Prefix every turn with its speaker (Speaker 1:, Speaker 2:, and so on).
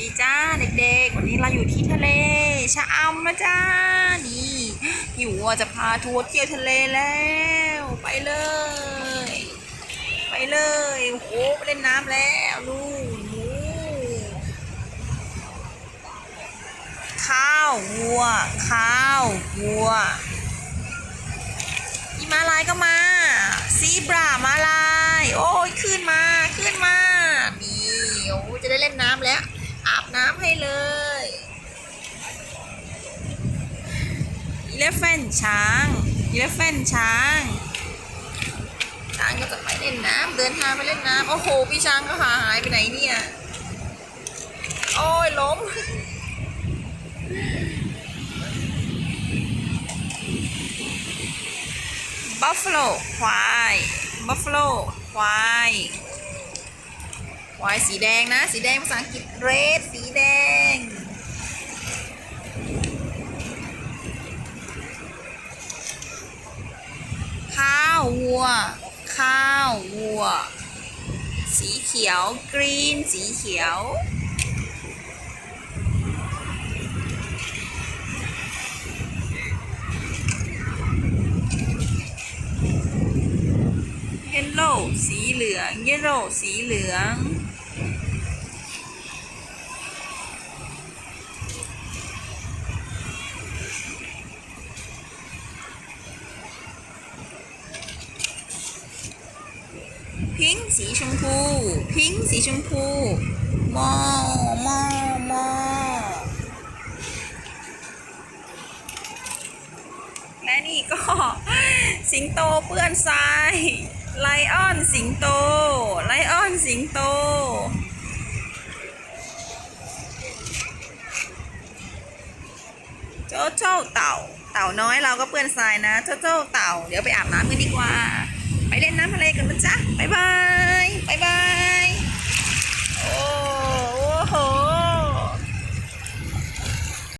Speaker 1: ดีจ้าเด็กๆ วันนี้เราอยู่ที่ทะเลชะอำนะจ้า นี่หิวอ่จะพาทัวร์เที่ยวทะเลแล้ว ไปเลย ไปเลยโอ้โหไปเล่นน้ำแล้วนู่นโอ้ข้าววัว ข้าววัวอีมาลายก็มาซีบรามาลาย โอ้ยขึ้นมาขึ้นมา นี่โอ้ยจะได้เล่นน้ำแล้ว อาบน้ำให้เลย อีเลฟเฟนช้างอีเลฟเฟนช้าง ช้างก็จะไปเล่นน้ำเดินทางไปเล่นน้ำโอ้โหพี่ช้างก็หาหายไปไหนเนี่ยโอ้ยล้มบัฟฟ a ลควายบัฟฟ a ลควายควายสีแดงนะ สีแดงภาษาอังกฤษเรดสีแดง ข้าววัว ข้าววัว สีเขียวกรีนสีเขียวเฮลโล่สีเหลืองเยลโล่สีเหลือง พิงค์สีชมพู พิงค์สีชมพูมอมอมอและนี่ก็สิงโตเปื้อนทรายไลออนสิงโต ไลออนสิงโต โจโจ้เต่า เต่าน้อยเราก็เปื้อนทรายนะ โจโจ้เต่า เดี๋ยวไปอาบน้ำกันดีกว่า